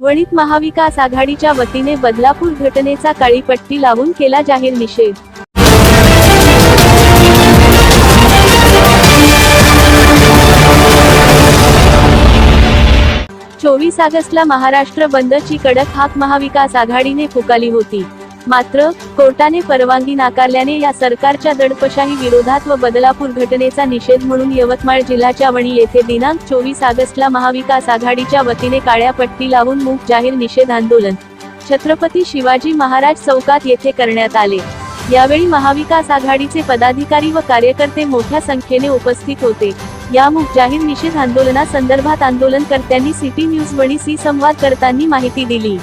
वणित महाविकास आघाडीच्या वतीने बदलापूर घटनेचा काळीपट्टी लावून केला जाहीर निषेध. चोवीस ऑगस्टला महाराष्ट्र बंदची कडक हाक महाविकास आघाडीने फुकाली होती. मात्र कोर्टाने परवानगी नाकारल्याने या सरकारच्या दडपशाही विरोधात व बदलापूर घटनेचा निषेध म्हणून यवतमाळ जिल्ह्याच्या वणी येथे दिनांक चोवीस ऑगस्टला महाविकास आघाडीच्या वतीने काळ्या पट्टी लावून मूक जाहीर निषेध आंदोलन. छत्रपती शिवाजी महाराज चौकात येथे करण्यात आले. यावेळी महाविकास आघाडीचे पदाधिकारी व कार्यकर्ते मोठ्या संख्येने उपस्थित होते. या मूक जाहीर निषेध आंदोलनासंदर्भात आंदोलनकर्त्यांनी सिटी न्यूज वणी सी संवाद करताना माहिती दिली.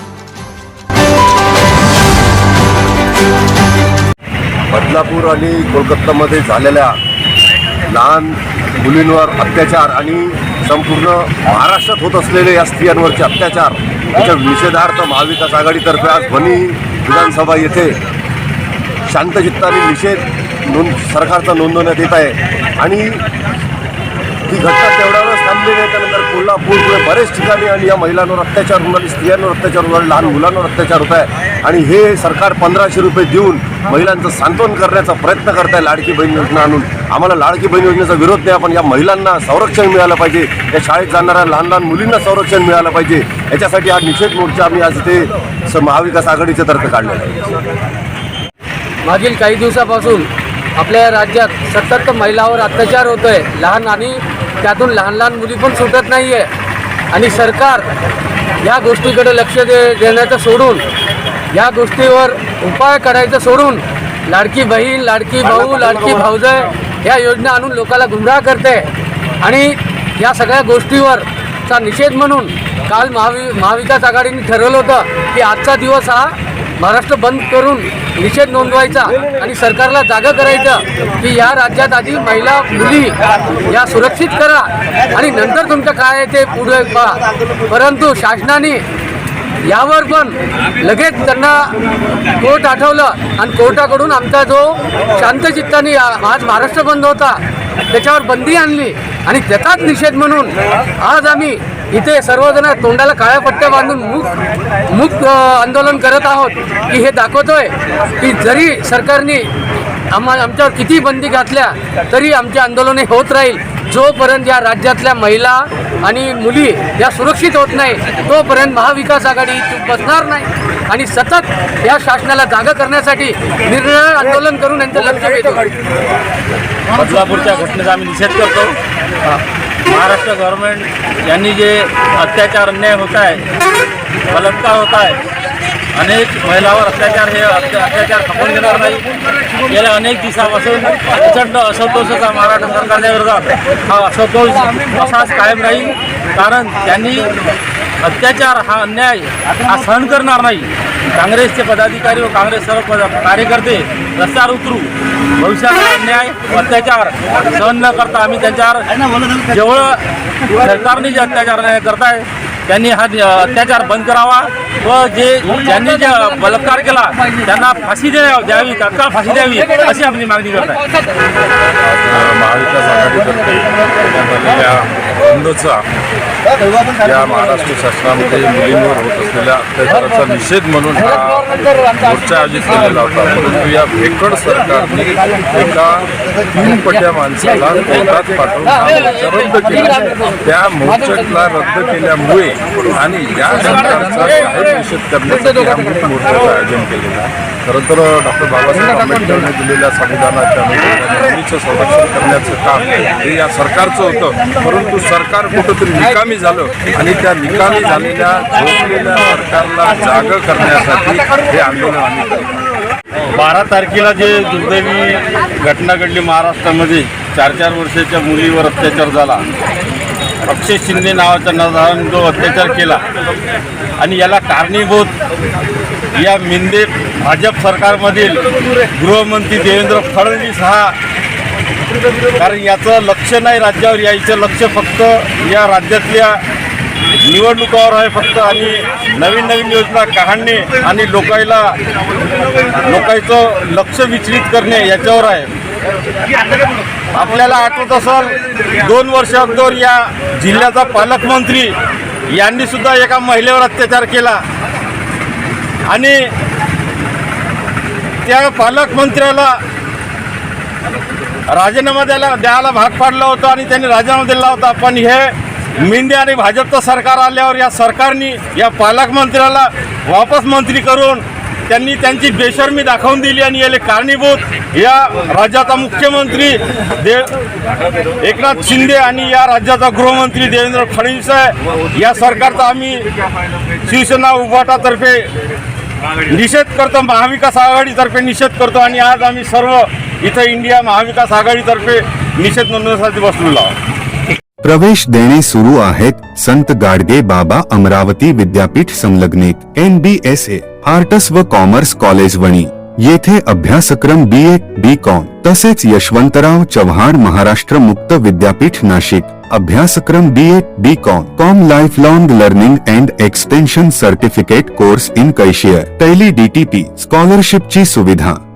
बदलापूर आणि कोलकातामध्ये झालेल्या लहान मुलींवर अत्याचार आणि संपूर्ण महाराष्ट्रात होत असलेले या स्त्रियांवरचे अत्याचार याच्या निषेधार्थ महाविकास आघाडीतर्फे आज वणी विधानसभा येथे शांतचित्ताने निषेध नोंद सरकारचा नोंदवण्यात येत आहे. आणि ती घटना तेवढ्यावरच थांबली नाही त्यानंतर कोल्हापूर पुढे बरेच ठिकाणी आणि या महिलांवर अत्याचार होणार स्त्रियांवर अत्याचार होणार लहान मुलांवर अत्याचार होत आहे. आणि हे सरकार पंधराशे रुपये देऊन महिलांचं सांत्वन करण्याचा प्रयत्न करत आहे लाडकी बहीण योजना आणून. आम्हाला लाडकी बहीण योजनेचा विरोध नाही आपण या महिलांना संरक्षण मिळालं पाहिजे. या शाळेत जाणाऱ्या लहान लहान मुलींना संरक्षण मिळालं पाहिजे. याच्यासाठी हा निषेध मोर्चा आम्ही आज इथे महाविकास आघाडीचे तर्फे काढलेला आहे. मागील काही दिवसापासून आपल्या राज्यात सतत महिलावर अत्याचार होतो आहे लहान आणि त्यातून लहान लहान मुली पण सुटत नाही आहे आणि सरकार या गोष्टीकडे लक्ष दे देण्याचं सोडून या गोष्टीवर उपाय करायचं सोडून लाडकी बहीण लाडकी भाऊ लाडकी भाऊजय या योजना आणून लोकांना गुमराह करते. आणि या सगळ्या गोष्टीवर चा निषेध म्हणून काल महावि महाविकास आघाडीने ठरवलं होतं की आजचा दिवस हा महाराष्ट्र बंद करून निषेध नोंदवायचा आणि सरकारला जागा करायचं की या राज्यात आधी महिला मुली या सुरक्षित करा. आणि नंतर तुमचं काय आहे ते पुढे पहा. परंतु शासनाने यावर पण लगेच त्यांना कोर्ट आठवलं आणि कोर्टाकडून आमचा जो शांतचित्ताने आज महाराष्ट्र बंद होता त्याच्यावर बंदी आणली आणि त्याचाच निषेध म्हणून आज आम्ही इथे सर्वजण तोंडाला काळ्या पट्ट्या बांधून मूक मुक आंदोलन करत आहोत की हे दाखवतोय की जरी सरकारने आम्हा आमच्यावर किती बंदी घातल्या तरी आमचे आंदोलने होत राहील. जोपर्यंत या राज्यातल्या महिला आणि मुली या सुरक्षित होत नाही तोपर्यंत महाविकास आघाडी बसणार नाही. आणि सतत या शासनाला जागा करण्यासाठी निर्णय आंदोलन करून यांचं लक्ष वेधू बदलापूरच्या घटनेचा आम्ही निषेध करतो. महाराष्ट्र गव्हर्नमेंट यांनी जे अत्याचार अन्याय होत आहे बलात्कार होत आहे अनेक महिलावर अत्याचार हे अत्याचार खपून देणार नाही. गेल्या अनेक दिवसापासून प्रचंड असंतोषाचा महाराष्ट्र सरकारच्या विरोधात हा असंतोष असाच कायम राहील. कारण त्यांनी अत्याचार हा अन्याय हा सहन करणार नाही. काँग्रेसचे पदाधिकारी व काँग्रेस सर्व पद कार्यकर्ते रस्त्यावर उतरू. भविष्यात अन्याय अत्याचार सहन न करता आम्ही त्यांच्यावर जेवढं सरकारने जे अत्याचार करताय त्यांनी हा अत्याचार बंद करावा व जे ज्यांनी जे बलात्कार केला त्यांना फाशी द्या द्यावी तात्काळ फाशी द्यावी अशी आपली मागणी करत आहे. महाविकास आघाडीतर्फे करण्यात या महाराष्ट्र शासनामध्ये मुलींवर होत असलेल्या अत्याचाराचा निषेध म्हणून हा मोर्चा आयोजित केलेला होता. परंतु या भेकड सरकारने एका तीन पट्या माणसाला कोर्टात पाठवून रद्द केला. त्या मोर्चाला रद्द केल्यामुळे आणि या सरकारचा जाहीर निषेध करण्यासाठी हा मोर्चाचं आयोजन केलेलं आहे. खरं तर डॉक्टर बाबासाहेब आंबेडकरांनी दिलेल्या संविधानाच्या मुलीचं संरक्षण करण्याचं काम हे या सरकारचं होतं. परंतु सरकार कुठंतरी निकामी झालं आणि त्या निकामी झालेल्या झोपलेल्या सरकारला जाग करण्यासाठी हे आंदोलन आम्ही बारा तारखेला जे दुर्दैवी घटना घडली महाराष्ट्रामध्ये चार चार वर्षाच्या मुलीवर अत्याचार झाला. अक्षय शिंदे नावाच्या नरानं जो अत्याचार केला. आणि याला कारणीभूत या मिंदे भाजप सरकारमधील गृहमंत्री देवेंद्र फडणवीस हा कारण याचं लक्ष नाही राज्यावर यायचं लक्ष फक्त या राज्यातल्या निवडणुकावर आहे फक्त. आणि नवीन नवीन योजना काढणे आणि लोकायला लोकांचं लक्ष विचलित करणे याच्यावर आहे. आपल्याला आठवत असेल दोन वर्ष अगोदर या जिल्ह्याचा पालकमंत्री यांनी सुद्धा एका महिलेवर अत्याचार केला. आणि त्या पालकमंत्र्याला राजीनामा द्यायला द्यायला भाग पाडला होता आणि त्यांनी राजीनामा दिला होता. पण हे मिंदे आणि भाजपचं सरकार आल्यावर या सरकारने या पालकमंत्र्याला वापस मंत्री करून त्यांनी त्यांची बेशर्मी दाखवून दिली आणि याले कारणीभूत या राज्याचा मुख्यमंत्री देव एकनाथ शिंदे आणि या राज्याचा गृहमंत्री देवेंद्र फडणवीस आहे. या सरकारचा आम्ही शिवसेना उभाटातर्फे निषेध करतो महाविकास आघाडीतर्फे निषेध करतो आणि आज आम्ही सर्व इथं इंडिया महाविकास आघाडीतर्फे निषेध नोंदवण्यासाठी बसलेलो आहोत. प्रवेश देणे सुरू आहेत संत गाडगे बाबा अमरावती विद्यापीठ संलग्नित N B S A arts व कॉमर्स कॉलेज वणी. येथे अभ्यासक्रम बी ए बी कॉम तसेच यशवंतराव चव्हाण महाराष्ट्र मुक्त विद्यापीठ नाशिक. अभ्यासक्रम B A B com com life long learning and extension certificate course in cashier Tally DTP स्कॉलरशिपची सुविधा.